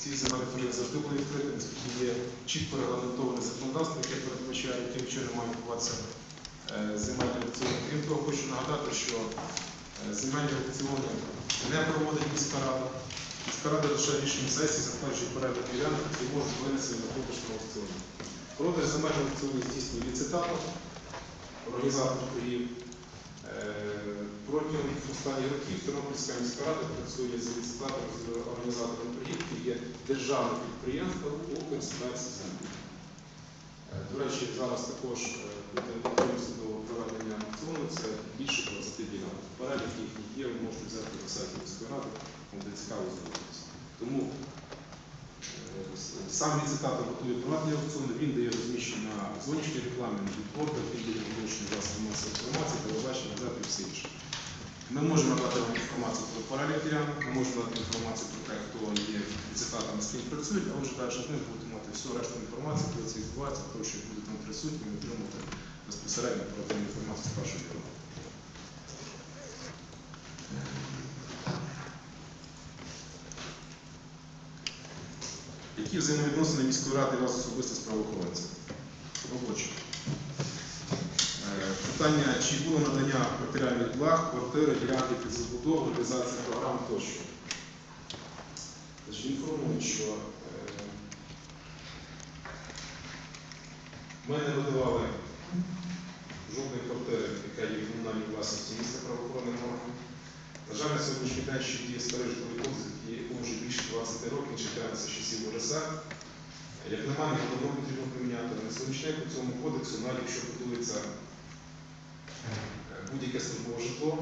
ці земельні торги завжди були відкритими, оскільки є чітко регламентоване законодавство, яке передбачає, яким чином мають відбуватися е, земельні аукціони. Крім того, хочу нагадати, що е, земельні аукціони не проводить міська рада. Міська рада лише рішенням сесії затверджує порядок ділянок, які можуть винести на продаж на аукціоні. Продаж земельних аукціонів здійснює ліцитатор, організатор торгів. Е, Протягом останніх років Тернопільська міська рада працює за ліцитатором з організатором торгів, є державне підприємство «Укрспецземлі». Е, До речі, зараз також е, буде до проведення аукціону, це більше 20 ділянок. Перелік їхніх є, ви можете взяти на сайті міської ради, буде цікаво звернутися. Тому е, сам ліцитатор готує проведення аукціону, він дає розміщення на зовнішній рекламі, на бітбордах, він дає вилучення засобів масової інформації, телебачення, і все інше. Ми можемо надати вам інформацію про перелік ми можемо надати інформацію про те, хто є ліцитатором, з ким працюють, а вже далі з ним будете мати всю решту інформації, коли це відбувається, тому що будете там присутні, і отримати безпосередньо про ту інформацію з першої руки. Які взаємовідносини міської ради вас особисто з правоохоронцями? Робочі. Питання, чи було надання матеріальних благ, квартири, ділянки під забудову, реалізація програм тощо. Значить, інформую, що е, ми не видавали жодної квартири, яка є в комунальній власності міста правоохоронним органам. На жаль, на сьогоднішній день ще діє старий житловий кодекс, який вже більше 20 років, читається з часів УРСР. Як на мене, давно потрібно поміняти. На сьогоднішній по цьому кодексу, навіть якщо будується будь-яке службове житло,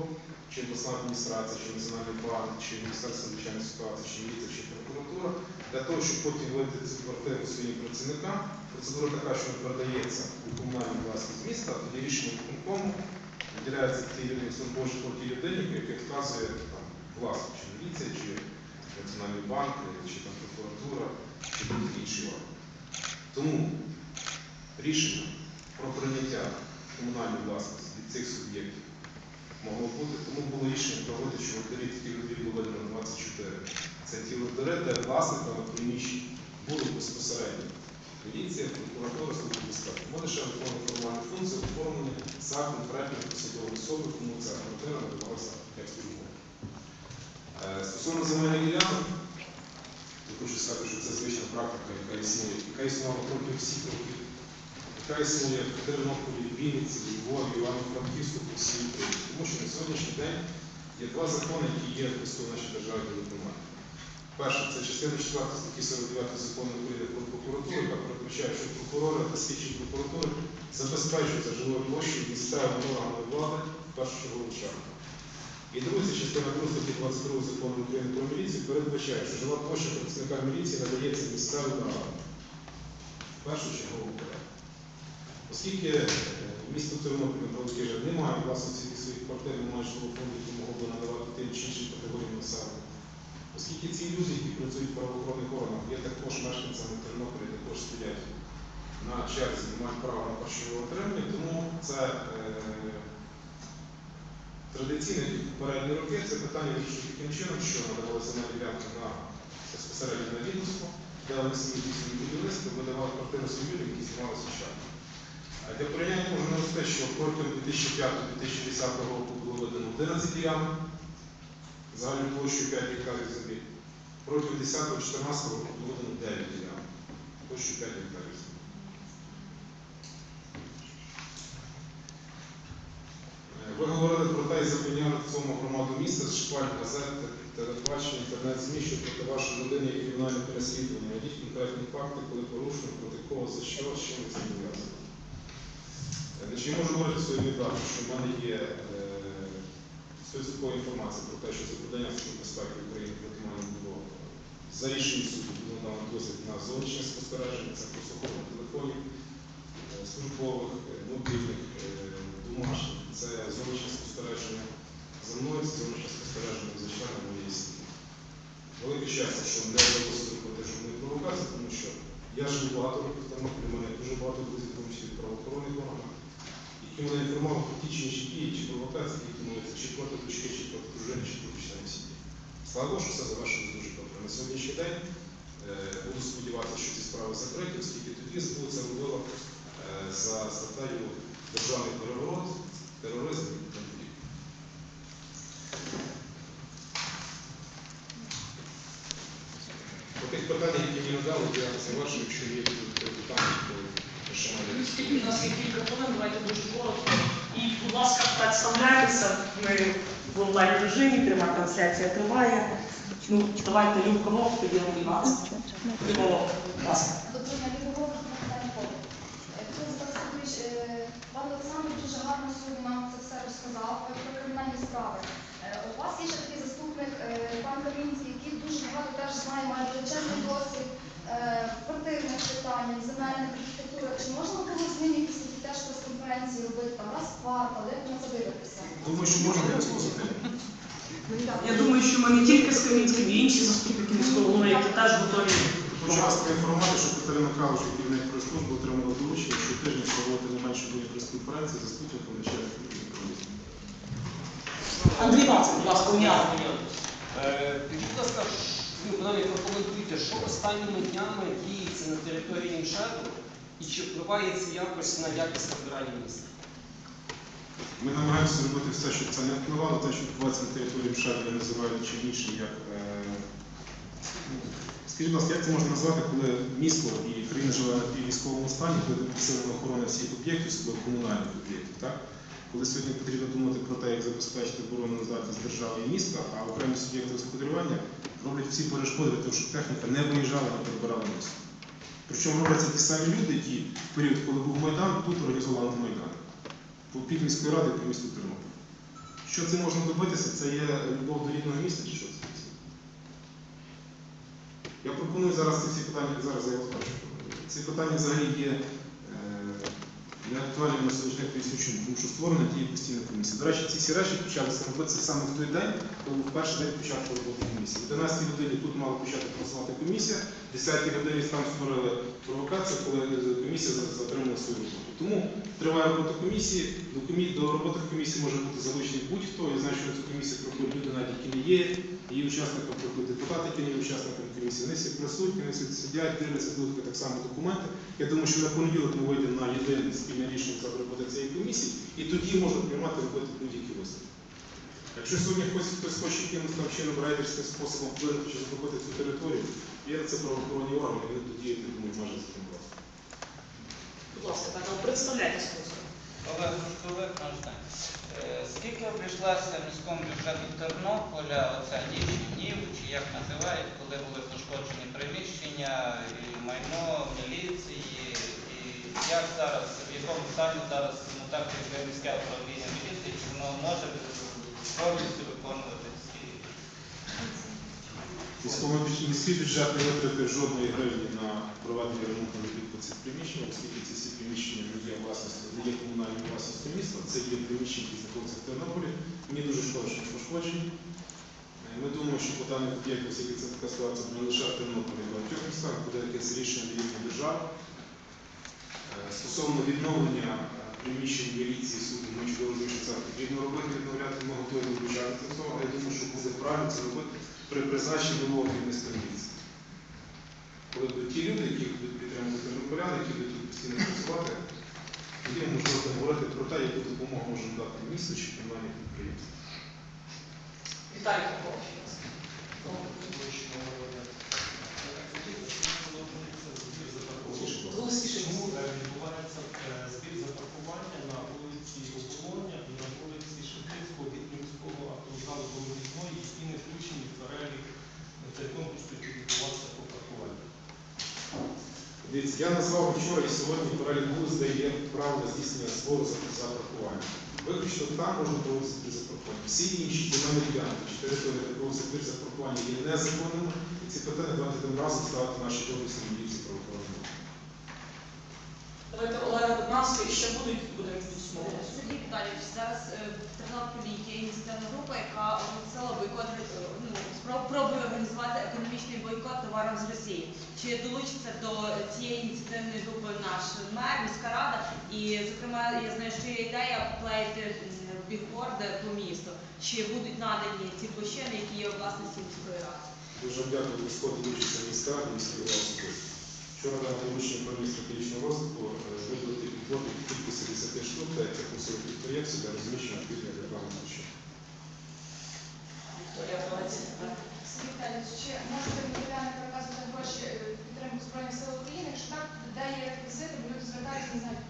чи обласна адміністрація, чи національний банк, чи Міністерство надзвичайної ситуації, чи міліція, чи прокуратура, для того, щоб потім видати цю квартиру своїм працівникам, процедура така, що передається у комунальну власність міста, а тоді рішенням виконкому виділяється ті людині службове житло тій людині, яке вказує там, власник, чи міліція, чи національний банк, чи там прокуратура, чи будь-який інший орган. Тому рішення про прийняття комунальної власності від цих суб'єктів могло бути, тому було рішення про видачу ордерів таких ордерів було видано 24. Це ті ордери, де власниками приміщень були безпосередньо міліція, прокуратура, служба безпеки. Ми лише виконуємо формальну функцію оформлення за конкретної посадової особи, кому ця квартира надавалася як службова. Е, Стосовно земельних ділянок, я хочу сказати, що це звична практика, яка існує, яка існувала протягом всіх років, яка існує в Тернополі, Вінниці, Львові, Івано-Франківську по всій Україні. Тому що на сьогоднішній день є два закони, які є в нашій державі виконання. Перше, це частина 4 статті 49 закону України про прокуратуру, яка передбачає, що прокурори та слідчі прокуратури забезпечуються жилою площею місцевими органами влади чергу чергу. І друга це частина 2 статті 22 закону України про міліцію передбачає, що жила площа працівника міліції надається місцевим органам першу чергу порядку. Оскільки е, місто Тернопіль Великий Жир не має власності своїх квартир, немає житлового фонду, який могло би надавати тим чи іншим категоріям населення. Оскільки ці люди, які працюють в правоохоронних органах, є також мешканцями Тернополя, також стоять на черзі, не мають права на першого отримання, тому це е, традиційно попередні роки це питання вирішує таким чином, що надавалися на ділянки на безпосередньо на відомство, де вони самі здійснюють будівництво, видавали квартири своїм людям, які знімалися чергу. А Для порівняння можна навести, що протягом 2005-2010 року було видано 11 ділянок, загальною площею 5 гектарів землі. Протягом 10-14 року було видано 9 ділянок, площею 5 гектарів землі. Е, Ви говорили про те, і запевняли в цьому громаду міста з шпаль, газет, телебачення, інтернет-ЗМІ, що проти вашої людини є кримінальне переслідування. Які конкретні факти, коли порушено, проти кого, за що, з чим це пов'язано? Е, я можу говорити своїм віддачу, що в мене є стовідсоткова інформація про те, що це подання Служби безпеки України проти мене було за рішенням суду було надано дозвіл на зовнішнє спостереження, це прослуховування телефонів е, службових, е, мобільних, е, домашніх, це зовнішнє спостереження за мною, це зовнішнє спостереження за членами моєї сім'ї. Велике щастя, що не випустили проти жодної провокації, тому що я живу багато років в Тернополі, у мене дуже багато друзів, тому числі в правоохоронних органах, які мене інформував про ті чи інші дії, чи провокації, які можуть чи проти дочки, чи проти дружини, чи проти членів сім'ї. Слава Богу, що все завершилось дуже добре. На сьогоднішній день е, Буду сподіватися, що ці справи закриті, оскільки тоді СБУ це робило е, за статтею державний переворот, тероризм і конфлікт. По тих питаннях, які мені надали, я завершую, якщо є питання, то ще маю. Скільки у нас є кілька хвилин, давайте дуже коротко. І, будь ласка, представляйтеся. Ми в режимі, пряма трансляція триває. Ну, давайте Любка Вовк, тоді Любка Вовк, будь ласка. Любов що е, пан Олександр дуже гарно сьогодні нам це все розказав е, про кримінальні справи. Е, У вас є ще такий заступник, пан Камінський, який дуже багато теж знає, має величезний досвід в партийних питаннях, земельних архітектури. Чи можна було з ним якісь такі теж прес-конференції робити там раз в квартал, як на це дивитися? Думаю, що можна якось позитивно. Думаю, що ми не тільки з Камінським, і інші заступники міського голови, які теж готові. Хочу вас поінформувати, що Катерина Калуш, керівник прес-служби, отримала доручення, що тиждень проводити не менше двох прес-конференцій за спутником начальника комісії. Андрій Вацик, будь ласка. Е, Будь ласка, ви прокоментуйте, що останніми днями діється на території МШЕДу і чи впливає це якось на якість обирання міста? Ми намагаємося робити все, щоб це не впливало, те, що відбувається на території МША, я називаю чим іншим, як. е, ну, Скажіть, будь ласка, як це можна назвати, коли місто і країна живе на військовому стані, коли посилена охорона всіх об'єктів, особливо комунальних об'єктів, так? Коли сьогодні потрібно думати про те, як забезпечити оборону здатність держави і міста, а окремі суб'єкти господарювання роблять всі перешкоди для того, щоб техніка не виїжджала, не прибирала місто. Причому роблять це ті самі люди, які в період, коли був Майдан, тут організували Майдан по пів міської ради по місту Тернопіль. Що це можна добитися? Це є любов до рідного міста чи що це? Я пропоную зараз ці всі питання, зараз я вас бачу. Ці питання взагалі є е, не на сьогоднішній поясню. Тому що створена діє постійна комісія. До речі, ці всі речі почалися робитися саме в той день, коли був перший день початку роботи комісії. В 11 годині тут мала почати працювати комісія, в 10 годині там створили провокацію, коли комісія затримала свою роботу. Тому триває робота комісії. До, роботи комісії може бути залучений будь-хто. Я знаю, що на цю комісію приходять люди, навіть які не є її учасником, приходять депутати, які не є учасниками комісії. Вони всі присутні, вони всі сидять, дивляться, дивляться так само документи. Я думаю, що на понеділок ми вийдемо на єдине спільне рішення за роботи цієї комісії, і тоді можна приймати робити будь-які висновки. Якщо сьогодні хтось, хтось хоче якимось там чином рейдерським способом вплинути чи захопити цю територію, є це правоохоронні органи, вони тоді, думаю, майже законодавство. Будь ласка, так, але представляйтесь. Олег Рушковик, наш. Е, Скільки обійшлася міському бюджету Тернополя оця ніч днів, чи як називають, коли були пошкоджені приміщення, і майно міліції, і як зараз, в якому стані зараз ну, так міське управління міліції, чи воно може повністю виконувати Військовий бюджет- не витратив жодної гривні на проведення ремонту робіт по цих приміщеннях, оскільки ці всі приміщення не є власністю, не є комунальною власністю міста. Це є приміщення, які знаходяться в Тернополі. Мені дуже шкода, що пошкоджені. Е, Ми думаємо, що по даних об'єктах, оскільки це така ситуація не лише в Тернополі, а в багатьох містах, буде якесь рішення на рівні держави. Е, Стосовно відновлення е, приміщень міліції суду, ми чудово що це потрібно робити, відновляти, ми готові але я думаю, що буде правильно це робити при призначенні нового керівництва міліції. Коли будуть ті люди, які будуть підтримувати тернополян, які будуть тут постійно працювати, тоді ми можемо говорити про те, яку допомогу можемо дати місту чи комунальним підприємствам. Віталій Попович, будь ласка. Голосніше. Чому е, відбувається е, збір запаркування на вулиці Оболоня і на вулиці Шептицького від міського автовокзалу до виїзної, які не включені в перелік на цей конкурс, відбувався по паркуванню? Дивіться, я назвав вчора і сьогодні вулиць, де є право здійснення збору за, паркування. Виключно там можна проводити за паркування. Всі інші земельні чи території, де проводиться збір за паркування, є незаконними. І ці питання давайте тим разом ставити наші офісні міліції правоохоронні. Давайте Олега Беднавська і ще будуть, будемо підсумовувати. Сергій Віталійович, зараз е, в Тернополі є ініціативна група, яка оголосила бойкот, е, ну, спроб- пробує організувати економічний бойкот товарам з Росії. Чи долучиться до цієї ініціативної групи наш мер, міська рада? І, зокрема, я знаю, що є ідея поклеїти м, бігборди по місту. Чи будуть надані ці площини, які є у власності міської ради? Дуже дякую за сход вивчитися міста і міський голова особисто. Вчора дав доручення про стратегічного розвитку е, виділити підборки в кількості 10 штук та як усилих підприємців для розміщення відповідних рекламних площин. Вікторія Палець. Чи можете мільйони переказувати гроші е, підтримку Збройних сил України? Якщо так, де є реквізити, бо люди звертаються, не знають.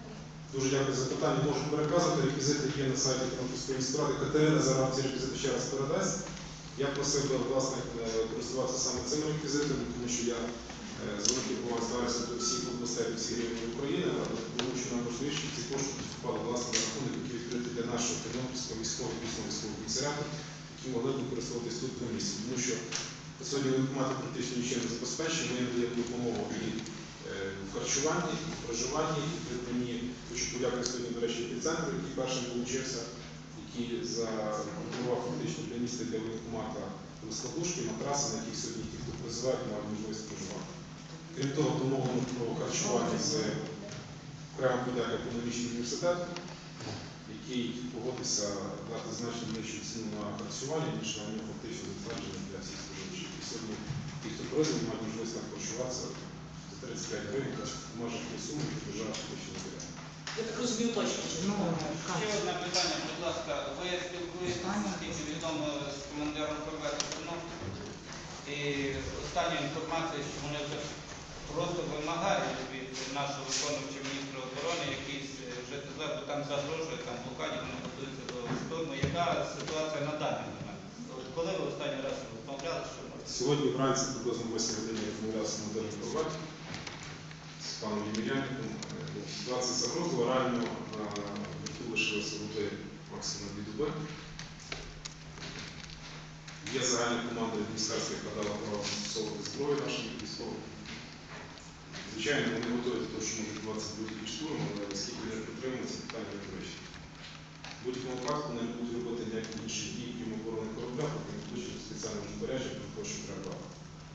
Дуже дякую за питання. Можу переказувати. Реквізити є на сайті Франківської міськради. Катерина зараз ці реквізити ще раз передасть. Я просив би власне е, користуватися саме цим реквізитом, тому що я з великим повагою ставлюся до всіх областей, всіх регіонів України, але що найважливіше ці кошти вступали власне на рахунок, які відкриті для нашого Тернопільського військового військового комісаріату, які могли б використовуватись тут на місці. Тому що сьогодні воєнкомати практично нічим не забезпечені, ми надаємо допомогу і е, в харчуванні, і в проживанні, і в придбанні. Хочу подякувати сьогодні, до речі, епіцентру, який першим долучився, який запропонував фактично для міста для воєнкомата розкладушки, матраси, на яких сьогодні ті, хто призивають, мають можливість проживати. Крім того, домовлено про харчування з окремим подяки економічного університету, який погодився дати значно нижчу ціну на харчування, ніж на нього фактично затверджено для всіх споживачів. І сьогодні ті, хто призвані, мають можливість там харчуватися за 35 гривень, межах тієї суми, які держава фактично не бере. Я так розумію точно. що Ще одне питання, будь ласка, ви спілкуєтеся, наскільки відомо, з командиром корвети Тернопіль. І остання інформація, що вони вже просто вимагають від нашого виконувача міністра оборони якийсь е, ЖТЗ, бо там загрожує, там блокаді, вони готуються до штурму. Яка ситуація на даний момент? Коли ви останній раз розмовляли, що? Сьогодні вранці приблизно 8 годині розмовлявся на модельній проваді з паном Ємельянником. Е, Ситуація загрозила. Реально на верту лишилося води максимум дві доби. Є загальна команда міністерства, яка дала право застосовувати зброю нашим військовим. Звичайно, вони готові до того, що може відбуватися будь-який штурм, але оскільки не підтримується, питання вирішить. В будь-якому випадку не будуть робити ніякі інші дії, крім оборони корабля, поки не включать спеціальне розпорядження про те, що треба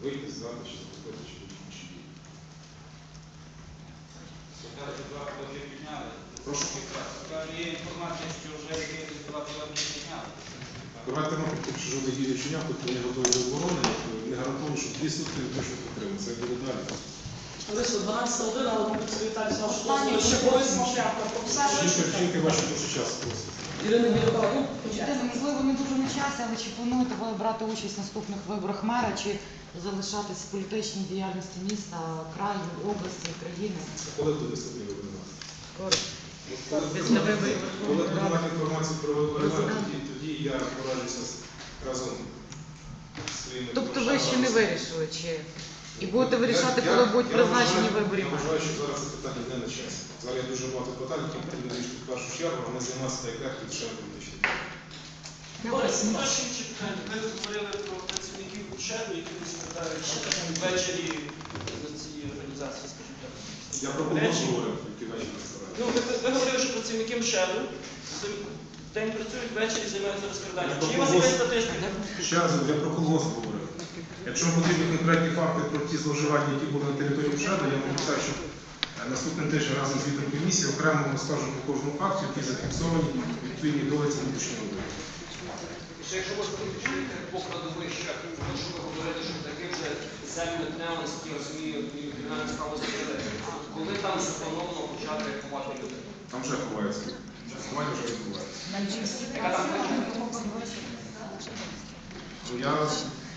вийти, здати чи захопити, чи будь-які інші дії. Прошу. Є інформація, що вже два сьогодні підняли. Давайте ми поки що жодних дій не вчиняв, тобто вони готові до оборони, не гарантовано, що дві сутки не точно підтримують. Це буде далі. Лише 12 година, але ми Сергій Віталійович вашу дозволу ще Борис Мовляв про все. Жінка, жінки ваші дуже час просить. Ірина Білокова, ну, можливо, не дуже на часі, але чи плануєте ви брати участь в наступних виборах мера, чи залишатись в політичній діяльності міста, краю, області, країни? Коли буде? Скоро. Коли Після виборів Коли Верховної Ради. інформацію про Президент. тоді, тоді я пораджуся з- разом з своїми Тобто ви ще не товаришами. вирішили, чи і будете вирішати, Я- коли я- будуть я призначені вважаю- вибори Я вважаю, що зараз це питання не на часі. Зараз є дуже багато питань, які потрібно вирішити в першу чергу, а ми займатися так як тут ще політичним. Борис, Перше інше питання. Ви говорили про працівників бюджету, які не складають ще ввечері за ці організації, скажімо так. Я про кого Речі. говорив, які вечір. Ну, ви, ви говорили, що працівники МШЕДу день працюють, ввечері займаються розкраданням. Чи є у вас якась статистика? Ще раз я про колгосп говорив. Якщо потрібні конкретні факти про ті зловживання, які були на території МШЕДу, я вам обіцяю, що е, наступним тиждень разом з звітом комісії окремо розкажу по кожному факту, які зафіксовані відповідні довідці внутрішнього аудиту. Ще якщо можна уточнити по кладовищах, що ви говорили, що таким же тнео, розумію, і кримінальну справу закрили. Коли там заплановано почати ховати людей? Там вже ховається. Ховання вже відбувається. Ну, Я,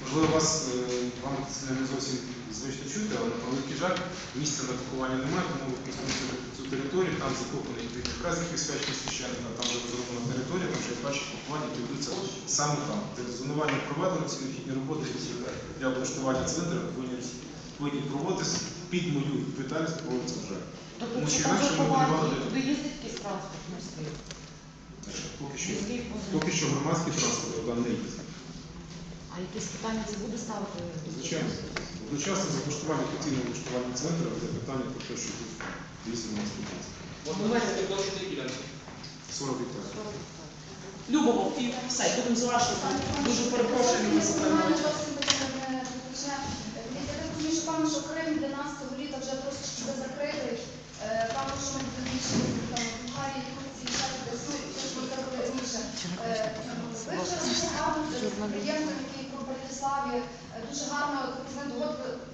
можливо, вас, е, вам це не зовсім звично чути, але на превеликий жаль, місця на поховання немає, тому ви представляєте цю територію, там закопаний вказик присвячений священника, там вже розроблена територія, там вже є перші поховання, які ведуться саме там. Де зонування проведено, ці необхідні роботи, які для облаштування центру повинні, повинні проводитися під мою відповідальність проводиться вже. Тобто, Тому що там інакше ми туди їздить якийсь транспорт морський? Поки що, поки що громадський транспорт туди не їздить. А якісь питання це буде ставити? Звичайно. Одночасно з облаштування постійного облаштування центру є питання про те, що тут вісім у нас тут. Можна вважати довшити ділянки. 40 гектарів. Любимо, і все, будемо завершувати. Дуже перепрошуємо за Нормально затримання. зовсім питання не почне. Я так розумію, що певно, що Крим для нас того літа вже трошечки буде закритий. Е, Певно, що ми будемо більше там в Болгарії, Турції, ще десь, ну, що ми робили раніше. Е, Ви вже розмовляли з підприємцем, який Братиславі. Е, Дуже гарно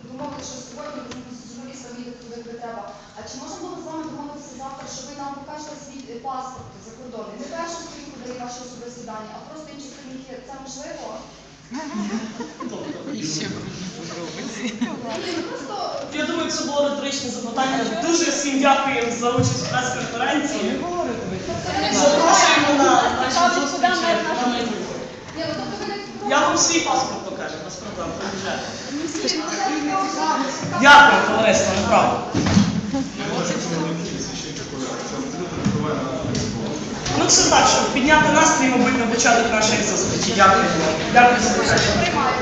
домовилися, що сьогодні з журналістами їде туди, де треба. А чи можемо було з вами домовитися завтра, що ви нам покажете свій е, паспорт закордонний? Не першу сторінку дає ваші особисті дані, а просто інші сторінки. Це можливо? Я думаю, це було риторичне запитання. Дуже всім дякуємо за участь у прес-конференції. Запрошуємо на наші зустрічі на майбутнє. Ні, ну тобто ви не Я вам свій паспорт покажу. Ні, ну, це. Дякую, товариство, направду. Ну все так, щоб підняти настрій, мабуть, на початок нашої зустрічі. Дякую. Дякую за. Приймаю.